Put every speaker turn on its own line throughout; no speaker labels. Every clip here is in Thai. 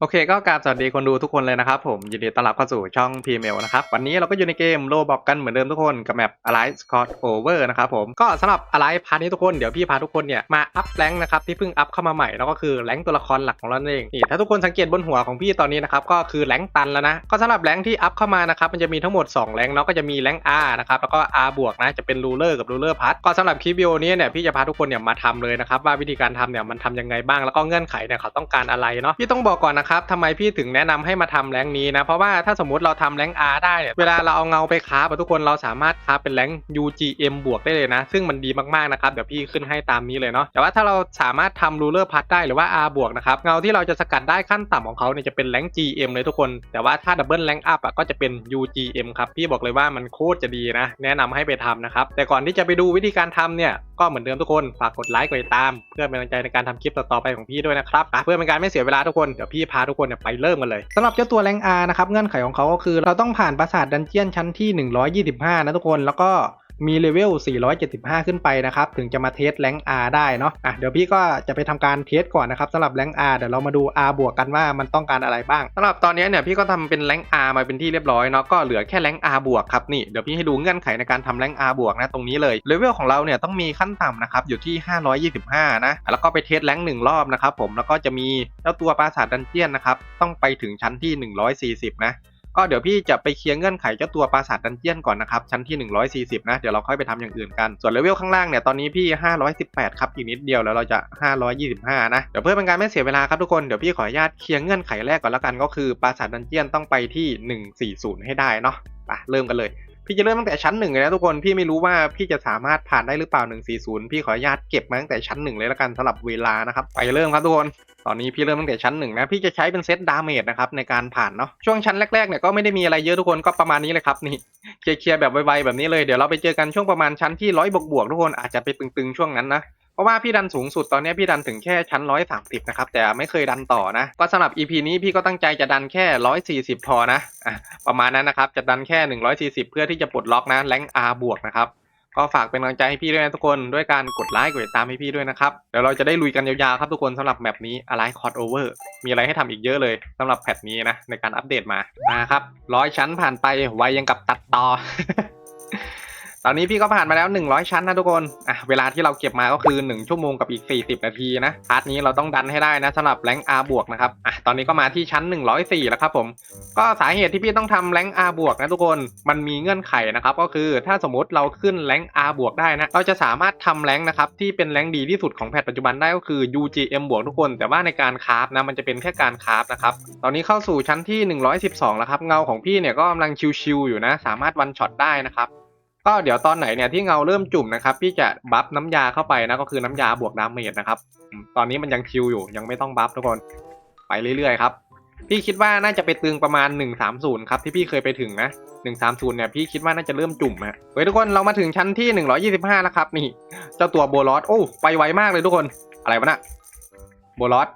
โอเคก็กราบสวัสดีคนดูทุกคนเลยนะครับผม ยินดีต้อนรับเข้าสู่ช่อง p m l นะครับ วันนี้เราก็อยู่ในเกมโลบอกกันเหมือนเดิมทุกคนกับแมป Alive Scott Over นะครับผม ก็สำหรับ Alive พาร์ทนี้ทุกคน เดี๋ยวพี่พาทุกคนเนี่ยมาอัพแรงนะครับ ที่เพิ่งอัพเข้ามาใหม่แล้วก็คือแรงตัวละครหลักของเราเองนี่ถ้าทุกคนสังเกตบนหัวของพี่ตอนนี้นะครับ ก็คือแรงตันแล้วนะ ก็สำหรับแรงที่อัพเข้ามานะครับมันจะมีทั้งหมด2แรงเนาะก็จะมีแรง R นะครับแล้วก็ R บวกนะจะเป็นรูเลอร์กับรูเลอร์พัทก็สำหรับคลิปวิดีโอนี้เนี่ยพี่จะพาทุกคนเนี่ยมาทำเลยนะครับว่าวิธีการทำเนี่ยมันทำยังไงบ้างแล้วก็เงื่อนไขเนี่ยเขาต้องการอะไรเนาะพี่ต้องบอกก่อนนะครับทำไมพี่ถึงแนะนำให้มาทำแรงนี้นะ เพราะว่าถ้าสมมติเราทำแรง R ได้เนี่ยเวลาเราเอาเงาไปคราทุกคนเราสามารถคราเป็นแรง UGM บวกได้เลยนะ ซึ่งมันดีมากๆนะครับเดี๋ยวพี่ขึ้นให้ตามนี้เลยเนาะแต่ว่าถ้าเราสามารถทำรูเลอร์พัทได้หรือว่า R บวกนะครับเงาที่เราจะสกัดได้ขั้นต่ำของเขาเนี่ยจะเป็นแรง GM เลยทุกคน แต่ว่าถ้าดับเบิลแรงอัพอะก็จะเป็น UGM ครับพี่บอกเลยว่ามันโคตรจะดีนะ แนะนำให้ไปทำนะครับแต่ก่อนที่จะไปดูวิธีการทำเนี่ยก็เหมือนเดิมทุกคนฝากกดไลค์กดติดตาม เพื่อเป็นกำลังใจในการทำคลิปต่อๆไปของพี่ด้วยนะครับเพื่อเป็นการไม่เสียเวลาทุกคนเดี๋ยวพี่พาทุกคนเนี่ยไปเริ่มกันเลยสำหรับเจ้าตัวแรงอานะครับเงื่อนไขของเขาก็คือเราต้องผ่านปราสาทดันเจียนชั้นที่ 125 นะทุกคนแล้วก็ มีเลเวล 475 ขึ้นไปนะครับ ถึงจะมาเทสแรง R ได้เนาะอะเดี๋ยวพี่ก็จะไปทำการเทสก่อนนะครับสำหรับแรง R เดี๋ยวเรามาดู R บวกกันว่ามันต้องการอะไรบ้างสำหรับตอนนี้เนี่ยพี่ก็ทำเป็นแรง R มาเป็นที่เรียบร้อยเนาะก็เหลือแค่แรง R บวกครับนี่เดี๋ยวพี่ให้ดูเงื่อนไขในการทำแรง R บวกนะตรงนี้เลยเลเวลของเราเนี่ยต้องมีขั้นต่ำนะครับอยู่ที่ 525 นะ แล้วก็ไปเทสแรงหนึ่งรอบนะครับผมแล้วก็จะมีเจ้าตัวปราสาทดันเจียนนะครับต้องไปถึงชั้นที่ 140 นะ ก็เดี๋ยวพี่จะไปเคลียร์เงื่อนไขเจ้าตัวปราสาทดันเจียนก่อนนะครับ ชั้นที่ 140 นะ เดี๋ยวเราค่อยไปทำอย่างอื่นกัน ส่วนเลเวลข้างล่างเนี่ย ตอนนี้พี่ 518 ครับ อีกนิดเดียวแล้วเราจะ 525 นะ เดี๋ยวเพื่อเป็นการไม่เสียเวลาครับทุกคน เดี๋ยวพี่ขออนุญาตเคลียร์เงื่อนไขแรกก่อนแล้วกันก็คือปราสาทดันเจียนต้องไปที่ 140 ให้ได้เนาะไปเริ่มกันเลย พี่จะเริ่มตั้งแต่ชั้นหนึ่งเลยนะทุกคน พี่ไม่รู้ว่าพี่จะสามารถผ่านได้หรือเปล่า 140 พี่ขออนุญาตเก็บมาตั้งแต่ชั้นหนึ่งเลยแล้วกันสำหรับเวลานะครับ ไปเริ่มครับทุกคน ตอนนี้พี่เริ่มตั้งแต่ชั้นหนึ่งนะ พี่จะใช้เป็นเซตดาเมจนะครับในการผ่านเนาะ ช่วงชั้นแรกๆเนี่ยก็ไม่ได้มีอะไรเยอะทุกคนก็ประมาณนี้เลยครับนี่เคลียร์แบบไวๆแบบนี้เลย เดี๋ยวเราไปเจอกันช่วงประมาณชั้นที่ร้อยบวกๆทุกคนอาจจะไปตึงๆช่วงนั้นนะ เพราะว่าพี่ดันสูงสุดตอนนี้พี่ดันถึงแค่ชั้น130นะครับแต่ไม่เคยดันต่อนะ ก็สำหรับ EP นี้พี่ก็ตั้งใจจะดันแค่140พอนะอะประมาณนั้นนะครับจะดันแค่140เพื่อที่จะปลดล็อกนะแรงอาบวกนะครับก็ฝากเป็นกำลังใจให้พี่ด้วยนะทุกคนด้วยการกดไลค์กดติดตามให้พี่ด้วยนะครับเดี๋ยวเราจะได้ลุยกันยาวๆครับทุกคนสำหรับแมปนี้ Alive c o d Over มีอะไรให้ทำอีกเยอะเลยสำหรับแพทนี้นะในการอัปเดตมามาครับร้อยชั้นผ่านไปไวยังกับตัดต่อ ตอนนี้พี่ก็ผ่านมาแล้ว 100 ชั้นนะทุกคน อะ เวลาที่เราเก็บมาก็คือ 1 ชั่วโมงกับอีก 40 นาทีนะ พาร์ทนี้เราต้องดันให้ได้นะสำหรับแรงอาบวกนะครับ อะ ตอนนี้ก็มาที่ชั้น 104 แล้วครับผม ก็สาเหตุที่พี่ต้องทำแรงอาบวกนะทุกคน มันมีเงื่อนไขนะครับ ก็คือถ้าสมมติเราขึ้นแรงอาบวกได้นะ เราจะสามารถทำแรงนะครับที่เป็นแรงดีที่สุดของแพทปัจจุบันได้ก็คือ UGM บวกทุกคน แต่ว่าในการคราฟนะ มันจะเป็นแค่การคราฟนะครับ ตอนนี้เข้าสู่ชั้นที่ 112 แล้วครับ เงาของพี่เนี่ยก็กำลังชิวๆอยู่นะ สามารถวันช็อตได้นะครับ ก็เดี๋ยวตอนไหนเนี่ยที่เงาเริ่มจุ่มนะครับพี่จะบัฟน้ำยาเข้าไปนะก็คือน้ำยาบวกดาเมจนะครับตอนนี้มันยังคิวอยู่ยังไม่ต้องบัฟทุกคนไปเรื่อยๆครับพี่คิดว่าน่าจะไปตึงประมาณ 130 ครับที่พี่เคยไปถึงนะ 130 เนี่ยพี่คิดว่าน่าจะเริ่มจุ่มฮะเฮ้ยทุกคนเรามาถึงชั้นที่ 125 แล้วครับนี่เจ้าตัวโบลอสโอ้ไปไวมากเลยทุกคนอะไรวะน่ะโบลอส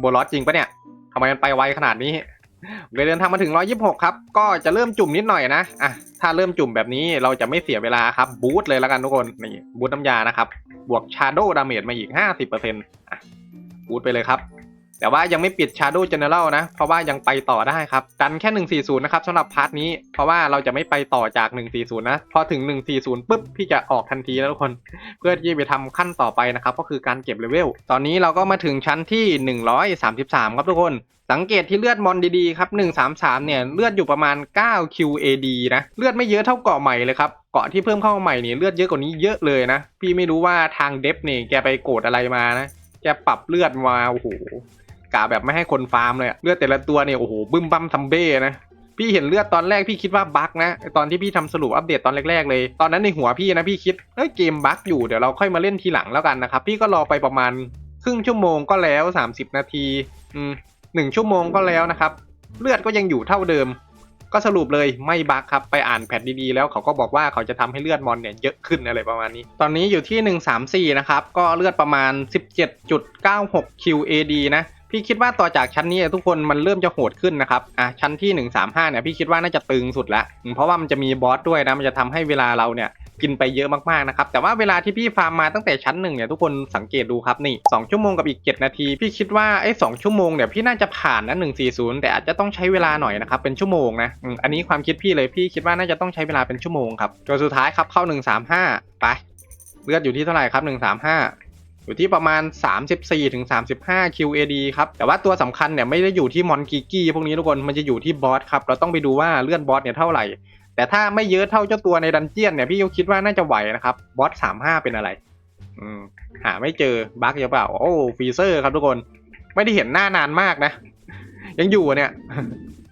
โบลอสจริงปะเนี่ยทำไมมันไปไวขนาดนี้เดินทางมาถึง 126 ครับ ก็จะเริ่มจุ่มนิดหน่อยนะอะ ถ้าเริ่มจุ่มแบบนี้เราจะไม่เสียเวลาครับบูทเลยแล้วกันทุกคนนี่บูทน้ำยานะครับ บวกชาร์โดดาเมจมาอีก 50%อะบูทไปเลยครับ แต่ว่ายังไม่ปิด Shadow General นะ เพราะว่ายังไปต่อได้ครับ ดันแค่ 140 นะครับสำหรับพาร์ทนี้ เพราะว่าเราจะไม่ไปต่อจาก 140 นะ พอถึง 140 ปุ๊บ พี่จะออกทันทีแล้วทุกคน เพื่อที่ไปทำขั้นต่อไปนะครับ ก็คือการเก็บเลเวล ตอนนี้เราก็มาถึงชั้นที่ 133 ครับทุกคน สังเกตที่เลือดมอนดีๆครับ 133 เนี่ย เลือดอยู่ประมาณ 9 QAD นะ เลือดไม่เยอะเท่าเกาะใหม่เลยครับเกาะที่เพิ่มเข้ามาใหม่นี่เลือดเยอะกว่านี้เยอะเลยนะ พี่ไม่รู้ว่าทางเดฟนี่แกไปโกรธอะไรมานะ แกปรับเลือดมา โอ้โห กะแบบไม่ให้คนฟาร์มเลยเลือดแต่ละตัวเนี่ยโอ้โหบึ้มบั้มซัมเบ้นะพี่เห็นเลือดตอนแรกพี่คิดว่าบั๊กนะตอนที่พี่ทำสรุปอัปเดตตอนแรกๆเลย ตอนนั้นในหัวพี่นะพี่คิดเอ้ยเกมบั๊กอยู่เดี๋ยวเราค่อยมาเล่นทีหลังแล้วกันนะครับพี่ก็รอไปประมาณครึ่งชั่วโมงก็แล้ว 30 นาทีอืมหนึ่งชั่วโมงก็แล้วนะครับ เลือดก็ยังอยู่เท่าเดิม ก็สรุปเลยไม่บั๊กครับไปอ่านแพทดีๆแล้วเขาก็บอกว่าเขาจะทำให้เลือดมอนเนี่ยเยอะขึ้นอะไรประมาณนี้ ตอนนี้อยู่ที่ 134 นะครับก็เลือดประมาณ 17.96 QAD นะ พี่คิดว่าต่อจากชั้นนี้ทุกคนมันเริ่มจะโหดขึ้นนะครับ อะชั้นที่ 135 เนี่ยพี่คิดว่าน่าจะตึงสุดละเพราะว่ามันจะมีบอสด้วยนะ มันจะทำให้เวลาเราเนี่ยกินไปเยอะมากๆนะครับ แต่ว่าเวลาที่พี่ฟาร์มมาตั้งแต่ชั้นหนึ่งเนี่ยทุกคนสังเกตดูครับนี่สองชั่วโมงกับอีก 7 นาที พี่คิดว่าไอ้สองชั่วโมงเนี่ยพี่น่าจะผ่านนะ140 แต่อาจจะต้องใช้เวลาหน่อยนะครับเป็นชั่วโมงนะอันนี้ความคิดพี่เลยพี่คิดว่าน่าจะต้องใช้เวลาเป็นชั่วโมงครับจนสุดท้ายครับเข้า 135 ไปเลือดอยู่ที่เท่าไหร่ครับ135 อยู่ที่ประมาณ 34ถึง35 QAD ครับ แต่ว่าตัวสำคัญเนี่ยไม่ได้อยู่ที่มอนกิกี้พวกนี้ทุกคนมันจะอยู่ที่บอสครับ เราต้องไปดูว่าเลื่อนบอสเนี่ยเท่าไหร่ แต่ถ้าไม่เยอะเท่าเจ้าตัวในดันเจียนเนี่ยพี่ก็คิดว่าน่าจะไหวนะครับบอส35 เป็นอะไรอืมหาไม่เจอบั๊กหรือเปล่า โอ้ฟรีเซอร์ครับทุกคน ไม่ได้เห็นหน้านานมากนะ ยังอยู่เนี่ย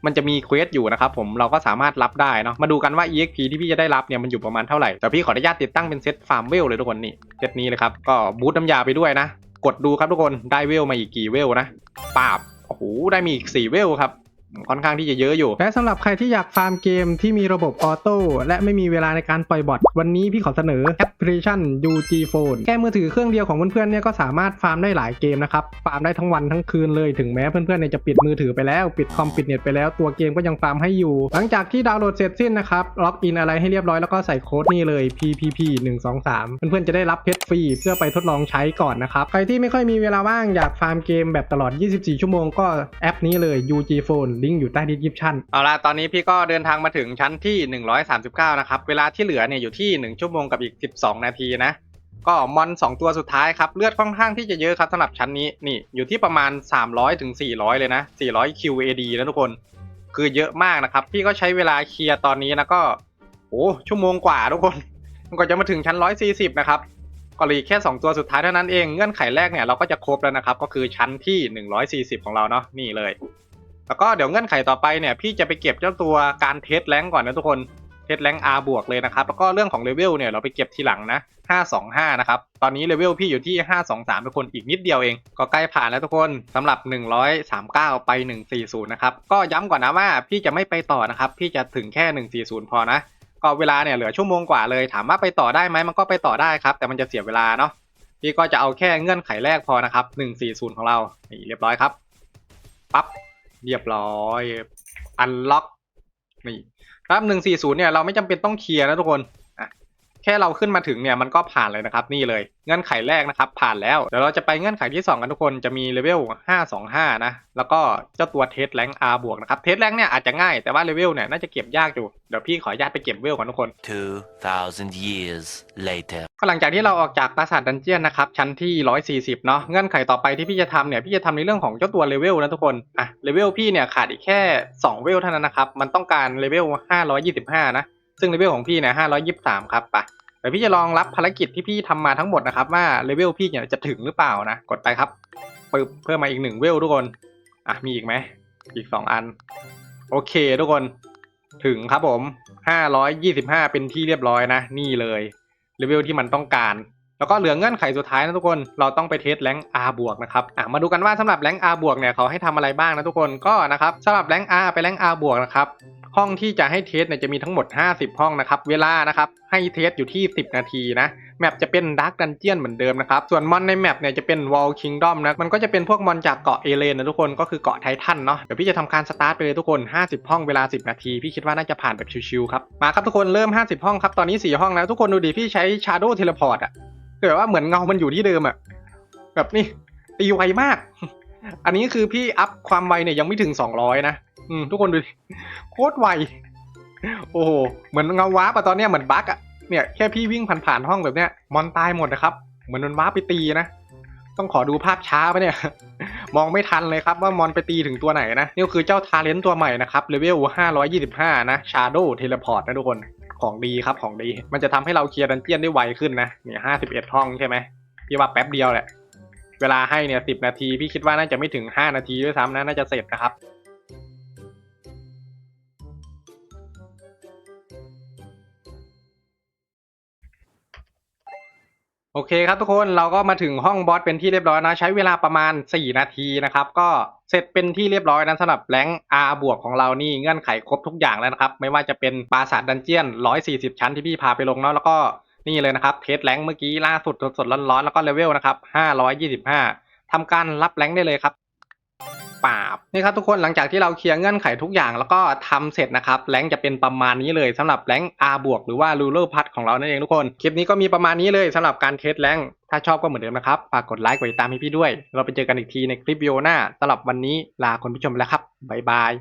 มันจะมีเควสอยู่นะครับผมเราก็สามารถรับได้เนาะมาดูกันว่า EXP ที่พี่จะได้รับเนี่ยมันอยู่ประมาณเท่าไหร่แต่พี่ขออนุญาตติดตั้งเป็นเซตฟาร์มเวลเลยทุกคนนี่เซตนี้เลยครับก็บูตน้ำยาไปด้วยนะ กดดูครับทุกคนได้เวลมาอีกกี่เวลนะปาบโอ้โหได้มีอีก4เวลครับ ค่อนข้างที่จะเยอะอยู่ และสำหรับใครที่อยากฟาร์มเกมที่มีระบบออโต้และไม่มีเวลาในการปล่อยบอทวันนี้พี่ขอเสนอแอปพลิเคชัน UG Phone แค่มือถือเครื่องเดียวของเพื่อนๆเนี่ยก็สามารถฟาร์มได้หลายเกมนะครับฟาร์มได้ทั้งวันทั้งคืนเลยถึงแม้เพื่อนๆเนี่ยจะปิดมือถือไปแล้วปิดคอมปิดเน็ตไปแล้วตัวเกมก็ยังฟาร์มให้อยู่ หลังจากที่ดาวน์โหลดเสร็จสิ้นนะครับล็อกอินอะไรให้เรียบร้อยแล้วก็ใส่โค้ดนี่เลย PPP 1 2 3เพื่อนๆจะได้รับเพชรฟรีเพื่อไปทดลองใช้ก่อนนะครับใครที่ไม่ค่อยมีเวลาว่างอยากฟาร์มเกมแบบตลอด 24 ชั่วโมงก็แอปนี้เลย UG Phone ลิงก์อยู่ใต้ดีสคริปชั่นเอาละตอนนี้พี่ก็เดินทางมาถึงชั้นที่ 139 นะครับ เวลาที่เหลือเนี่ยอยู่ที่ 1 ชั่วโมงกับอีก 12 นาทีนะ ก็มอน 2 ตัวสุดท้ายครับ เลือดค่อนข้างที่จะเยอะครับสำหรับชั้นนี้นี่อยู่ที่ประมาณ 300ถึง400 เลยนะ 400 QAD นะทุกคน คือเยอะมากนะครับ พี่ก็ใช้เวลาเคลียร์ตอนนี้นะก็โอ้ชั่วโมงกว่าทุกคนมันก็จะมาถึงชั้น 140 นะครับก็เหลยแค่ 2 ตัวสุดท้ายเท่านั้นเอง เงื่อนไขแรกเนี่ยเราก็จะครบแล้วนะครับ ก็คือชั้นที่ 140 ของเราเนาะนี่เลย แล้วก็เดี๋ยวเงื่อนไขต่อไปเนี่ยพี่จะไปเก็บเจ้าตัวการเทสแรงก่อนนะทุกคนเทสแรง R บวกเลยนะครับ แล้วก็เรื่องของเลเวลเนี่ยเราไปเก็บทีหลังนะ 525 นะครับ ตอนนี้เลเวลพี่อยู่ที่ 523 ทุกคนอีกนิดเดียวเอง ก็ใกล้ผ่านแล้วทุกคนสำหรับ 139 ไป 140 นะครับ ก็ย้ำก่อนนะว่าพี่จะไม่ไปต่อนะครับ พี่จะถึงแค่ 140 พอนะ ก็เวลาเนี่ยเหลือชั่วโมงกว่าเลย ถามว่าไปต่อได้ไหมมันก็ไปต่อได้ครับ แต่มันจะเสียเวลาเนาะ พี่ก็จะเอาแค่เงื่อนไขแรกพอนะครับ 140 ของเรา นี่เรียบร้อยครับ ปั๊บ เรียบร้อยอันล็อกนี่ครับหนึ่งสี่ศูนย์เนี่ยเราไม่จำเป็นต้องเคลียร์นะทุกคน แค่เราขึ้นมาถึงเนี่ยมันก็ผ่านเลยนะครับนี่เลยเงื่อนไขแรกนะครับผ่านแล้วเดี๋ยวเราจะไปเงื่อนไขที่ 2 กันทุกคนจะมีเลเวล525 นะ แล้วก็เจ้าตัวเทสแรงอาบวกนะครับเทสแรงเนี่ยอาจจะง่ายแต่ว่าเลเวลเนี่ยน่าจะเก็บยากอยู่เดี๋ยวพี่ขออนุญาตไปเก็บเวลก่อนทุกคน
2,000 years later.
ก็หลังจากที่เราออกจากปราสาทดันเจียนนะครับชั้นที่ 140 เนาะเงื่อนไขต่อไปที่พี่จะทำเนี่ยพี่จะทำในเรื่องของเจ้าตัวเลเวลนะทุกคนอะเลเวลพี่เนี่ยขาดอีกแค่ 2 เวลเท่านั้นนะครับมันต้องการเลเวล525 นะ ซึ่งเลเวลของพี่เนี่ย523ครับไปเดี๋ยวพี่จะลองรับภารกิจที่พี่ทำมาทั้งหมดนะครับว่าเลเวลพี่เนี่ยจะถึงหรือเปล่านะ กดไปครับปึ๊บเพิ่มมาอีกหนึ่งเวลทุกคน อะมีอีกไหม อีก2อัน โอเคทุกคน ถึงครับผม525เป็นที่เรียบร้อยนะ นี่เลยเลเวลที่มันต้องการแล้วก็เหลือเงื่อนไขสุดท้ายนะทุกคน เราต้องไปเทสแรงค์ R บวกนะครับ อะ มาดูกันว่าสำหรับแรงค์ R บวกเนี่ยเขาให้ทำอะไรบ้างนะทุกคน ก็นะครับสำหรับแรงค์ R ไปแรงค์ R บวกนะครับ ห้องที่จะให้เทสเนี่ยจะมีทั้งหมด 50 ห้องนะครับ เวลานะครับ ให้เทสอยู่ที่ 10 นาทีนะ แมปจะเป็น Dark Dungeon เหมือนเดิมนะครับ ส่วนมอนในแมปเนี่ยจะเป็น Wall Kingdom นะ มันก็จะเป็นพวกมอนจากเกาะเอเลนนะทุกคน ก็คือเกาะไททันเนาะ เดี๋ยวพี่จะทำการสตาร์ทไปเลยทุกคน 50 ห้องเวลา 10 นาที พี่คิดว่าน่าจะผ่านแบบชิวๆครับ มาครับทุกคนเริ่ม 50 ห้องครับ ตอนนี้ 4 ห้องแล้วทุกคนดูดิพี่ใช้ Shadow Teleport อะเกิดว่าเหมือนเงามันอยู่ที่เดิมอะแบบนี้ตีไวมาก อันนี้คือพี่อัพความไวเนี่ยยังไม่ถึง 200 นะ อืมทุกคนดูโคตรไวโอ้โหเหมือนเงาว้าปะตอนเนี้ยเหมือนบั๊กอะเนี่ยแค่พี่วิ่งผ่านๆห้องแบบเนี้ยมอนตายหมดนะครับ เหมือนมันวาไปตีนะต้องขอดูภาพช้าปะเนี่ย มองไม่ทันเลยครับว่ามอนไปตีถึงตัวไหนนะนี่คือเจ้าทาเลนต์ตัวใหม่นะครับเลเวล 525 นะ Shadow Teleport นะทุกคนของดีครับของดี มันจะทำให้เราเคลียร์ดันเจียนได้ไวขึ้นนะเนี่ย51ห้องใช่ไหมพี่ว่าแป๊บเดียวแหละ เวลาให้เนี่ย10นาที พี่คิดว่าน่าจะไม่ถึง5นาทีด้วยซ้ำนะน่าจะเสร็จนะครับ โอเคครับทุกคนเราก็มาถึงห้องบอสเป็นที่เรียบร้อยนะ ใช้เวลาประมาณ 4 นาทีนะครับ ก็เสร็จเป็นที่เรียบร้อยนะสำหรับแรง R บวกของเรานี่เงื่อนไขครบทุกอย่างแล้วนะครับ ไม่ว่าจะเป็นปราสาทดันเจียน 140 ชั้นที่พี่พาไปลงเนาะแล้วก็นี่เลยนะครับ เทสแรงเมื่อกี้ล่าสุดสดๆร้อนๆแล้วก็เลเวลนะครับ525ทำการรับแรงได้เลยครับ ปราบนี่ครับทุกคนหลังจากที่เราเคลียร์เงื่อนไขทุกอย่างแล้วก็ทำเสร็จนะครับแรงจะเป็นประมาณนี้เลยสำหรับแรง R บวกหรือว่า ruler พัดของเรานั่นเองทุกคน คลิปนี้ก็มีประมาณนี้เลยสำหรับการเทสแรงถ้าชอบก็เหมือนเดิมนะครับฝากกดไลค์กดติดตามให้พี่ด้วย เราไปเจอกันอีกทีในคลิปวิดีโอหน้าสำหรับวันนี้ลาคนผู้ชมแล้วครับบ๊ายบาย